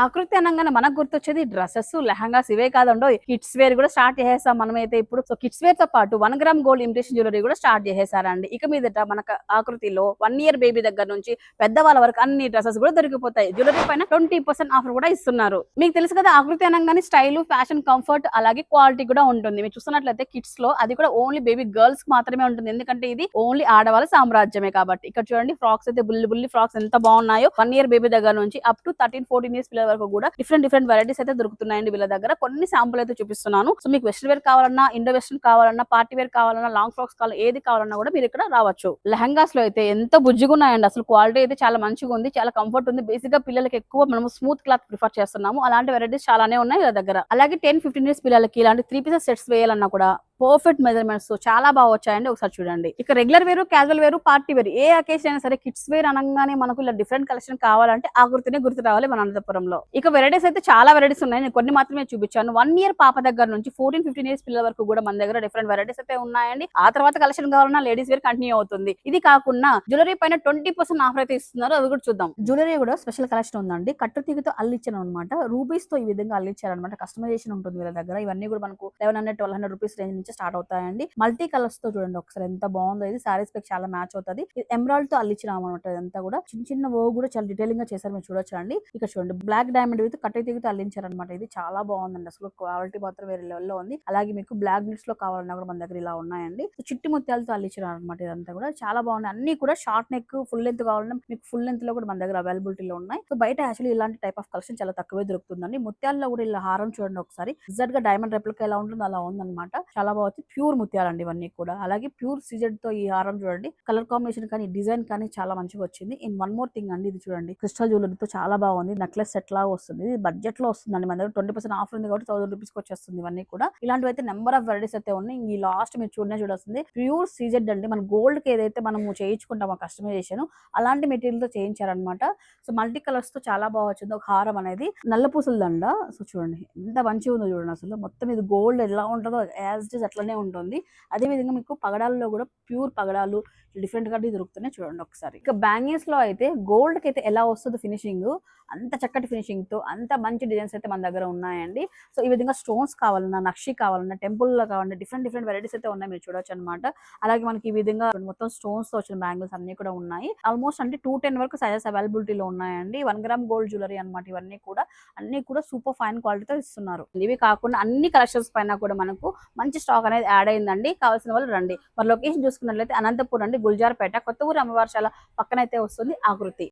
ఆకృతి అనగానే మనకు గుర్తొచ్చేది డ్రెస్సెస్. లెహంగాస్ ఇవే కాదండో కిడ్స్ వేర్ కూడా స్టార్ట్ చేసేసాం మనమైతే ఇప్పుడు. సో కిడ్స్ వేర్తో పాటు one gram gold imitation jewellery కూడా స్టార్ట్ చేసేసారండి. ఇక మీదట మనకు ఆకృతిలో వన్ ఇయర్ బేబీ దగ్గర నుంచి పెద్దవాళ్ళ వరకు అన్ని డ్రెస్సెస్ కూడా దొరికిపోతాయి. జ్యువెలరీ పైన ట్వంటీ పర్సెంట్ ఆఫర్ కూడా ఇస్తున్నారు. మీకు తెలుసు కదా ఆకృతి అనగానే స్టైల్ ఫ్యాషన్ కంఫర్ట్ అలాగే క్వాలిటీ కూడా ఉంటుంది. మీరు చూస్తున్నట్లయితే కిడ్స్లో అది కూడా ఓన్లీ బేబీ గర్ల్స్ మాత్రమే ఉంటుంది. ఎందుకంటే ఇది ఓన్లీ ఆడవాళ్ళ సామ్రాజ్యమే కాబట్టి. ఇక్కడ చూడండి ఫ్రాక్స్ అయితే బుల్లి బుల్లి ఫ్రాక్స్ ఎంత బాగున్నాయో. వన్ ఇయర్ బేబీ దగ్గర నుంచి up to thirteen fourteen years పిల్లల వరకు కూడా డిఫరెంట్ డిఫరెంట్ వెరైటీస్ అయితే దొరుకుతున్నాయండి వీళ్ళ దగ్గర. కొన్ని శాంపుల్ అయితే చూపిస్తున్నాను. సో మీకు వెస్ట్రన్ వేర్ కావాలన్నా ఇండో వెస్ట్రన్ కావాలన్నా పార్టీ వేర్ కావాలన్నా లాంగ్ ఫ్రాక్స్ కావాలి ఏది కావాలన్నా కూడా మీరు ఇక్కడ రావచ్చు. లెహంగాస్లో అయితే ఎంత బుజ్జిగా ఉన్నాయండి. అసలు క్వాలిటీ అయితే చాలా మంచిగా ఉంది చాలా కంఫర్ట్ ఉంది. బేసిక్గా పిల్లలకి ఎక్కువ మనం స్మూత్ క్లాత్ ప్రిఫర్ చేస్తున్నాము. అలాంటి వెరైటీస్ చాలానే ఉన్నాయి వీళ్ళ దగ్గర. అలాగే టెన్ ఫిఫ్టీన్ ఇయర్స్ పిల్లలకి ఇలాంటి త్రీ పీసెస్ సెట్స్ వేయాలన్నా కూడా పర్ఫెక్ట్ మెజర్మెంట్స్తో చాలా బాగా వచ్చాయండి. ఒకసారి చూడండి. ఇక రెగ్యులర్ వేరు క్యాజువల్ వేరు పార్టీ వేరు. ఏ అకేషన్ అయినా సరే కిడ్స్ వేర్ అనగానే మనకు ఇలా డిఫరెంట్ కలెక్షన్ కావాలంటే ఆకృతినే గుర్తు రావాలి మన అనంతపురంలో. ఇక వెరైటీస్ అయితే చాలా వెరైటీస్ ఉన్నాయి. నేను కొన్ని మాత్రమే చూపించాను. వన్ ఇయర్ పాప దగ్గర నుంచి ఫోర్టీన్ ఫిఫ్టీన్ ఇయర్స్ పిల్లల వరకు కూడా మన దగ్గర డిఫరెంట్ వెరైటీస్ అయితే ఉన్నాయండి. ఆ తర్వాత కలెక్షన్ కావాలన్నా లేడీస్ వేర్ కంటిన్యూ అవుతుంది. ఇది కాకుండా జ్యువెలరీ పైన ట్వంటీ పర్సెంట్ ఆఫర్ అయితే ఇస్తున్నారు. అది కూడా చూద్దాం. జ్యువెలరీ కూడా స్పెషల్ కలెక్షన్ ఉందండి. కట్టు తీగతో అల్లిచ్చాను అనమాట రూపీస్తో ఈ విధంగా అల్లిచ్చారు అనమాట కస్టమైజేషన్ ఉంటుంది వీళ్ళ దగ్గర. ఇవన్నీ కూడా మనకు eleven hundred twelve hundred rupees range నుంచి స్టార్ట్ అవుతాయండి. మల్టీ కలర్స్తో చూడండి ఒకసారి ఎంత బాగుందో. ఇది సారీస్ పైకి చాలా మ్యాచ్ అవుతుంది. ఎమరాల్డ్తో అల్లించిన అనమాట ఇదంతా కూడా. చిన్న చిన్న ఓ కూడా చాలా డీటెయిలింగ్గా చేశారు మీరు చూడొచ్చు అండి ఇక్కడ చూడండి బ్లాక్ డైమండ్ విత్ కట్టె తీగతో అల్లించారు అనమాట ఇది చాలా బాగుందండి. అసలు క్వాలిటీ మాత్రం వేరే లెవెల్లో ఉంది. అలాగే మీకు బ్లాక్ బిట్స్లో కావాలన్నా కూడా మన దగ్గర ఇలా ఉన్నాయండి. సో చిట్టి ముత్యాలతో అల్లించారు అనమాట ఇదంతా కూడా. చాలా బాగున్నాయి. అన్ని కూడా షార్ట్ నెక్ ఫుల్ లెంత్ కావాలన్నా మీకు ఫుల్ లెంత్లో కూడా మన దగ్గర అవైలబిలిటీలో ఉన్నాయి. సో బయట యాక్చువల్లీ ఇలాంటి టైప్ ఆఫ్ కలెక్షన్ చాలా తక్కువే దొరుకుతుందండి. ముత్యాల్లో కూడా ఇలా హారం చూడండి ఒకసారి. ఎగ్జాక్ట్గా డైమండ్ రెప్లికా ఎలా ఉంటుందో అలా ఉందన్నమాట. చాలా వచ్చి ప్యూర్ ముత్యాలండి ఇవన్నీ కూడా. అలాగే ప్యూర్ సీజెడ్తో ఈ హారం చూడండి. కలర్ కాంబినేషన్ కానీ డిజైన్ కానీ చాలా మంచిగా వచ్చింది. ఇన్ వన్ మోర్ థింగ్ అండి ఇది చూడండి. క్రిస్టల్ జ్యువెలరీతో చాలా బాగుంది. నెక్లెస్ సెట్ లాగా వస్తుంది. ఇది బడ్జెట్లో వస్తుందండి. మన దగ్గర ట్వంటీ పర్సెంట్ ఆఫర్ ఉంది కాబట్టి థౌసండ్ రూపీస్ వచ్చేస్తుంది ఇవన్నీ కూడా. ఇలాంటివి అయితే నెంబర్ ఆఫ్ వెరైటీస్ అయితే ఉన్నాయి. ఈ లాస్ట్ మీరు చూడనే చూడాల్సింది. ప్యూర్ సీజెడ్ అండి. మన గోల్డ్కి ఏదైతే మనము చేయించుకుంటామో కస్టమైజేషన్ అలాంటి మెటీరియల్తో చేయించారనమాట సో మల్టీ కలర్స్తో చాలా బాగా వచ్చింది. ఒక హారం అనేది నల్ల పూసల దండ సో చూడండి ఎంత మంచిగా ఉందో చూడండి అసలు. మొత్తం ఇది గోల్డ్ ఎలా ఉంటుందో యాజ్ ఇట్ ఇస్ అట్లనే ఉంటుంది. అదే విధంగా మీకు పగడాల్లో కూడా ప్యూర్ పగడాలు డిఫరెంట్గా దొరుకుతున్నాయి చూడండి ఒకసారి. ఇక బ్యాంగిల్స్లో అయితే గోల్డ్కి అయితే ఎలా వస్తుంది ఫినిషింగ్? అంత చక్కటి ఫినిషింగ్తో అంత మంచి డిజైన్స్ అయితే మన దగ్గర ఉన్నాయండి. సో ఈ విధంగా స్టోన్స్ కావాలన్నా నక్షి కావాలన్నా టెంపుల్లో కావాలన్నా డిఫరెంట్ డిఫరెంట్ వెరైటీస్ అయితే ఉన్నాయి మీరు చూడొచ్చు అనమాట అలాగే మనకి ఈ విధంగా మొత్తం స్టోన్స్తో వచ్చిన బ్యాంగిల్స్ అన్ని కూడా ఉన్నాయి. ఆల్మోస్ట్ అంటే టూ టెన్ వరకు సైజెస్ అవైలబిలిటీలో ఉన్నాయండి. వన్ గ్రామ్ గోల్డ్ జ్యువెలరీ అనమాట ఇవన్నీ కూడా. అన్ని కూడా సూపర్ ఫైన్ క్వాలిటీతో ఇస్తున్నారు. ఇవి కాకుండా అన్ని కలెక్షన్స్ పైన కూడా మనకు మంచి స్టాక్ అనేది యాడ్ అయిందండి. కావాల్సిన వాళ్ళు రండి. మరి లొకేషన్ చూసుకున్నట్లయితే అనంతపురం అండి. గుల్జార్పేట. కొత్త ఊరు అమ్మవారిశాల పక్కనైతే వస్తుంది ఆకృతి.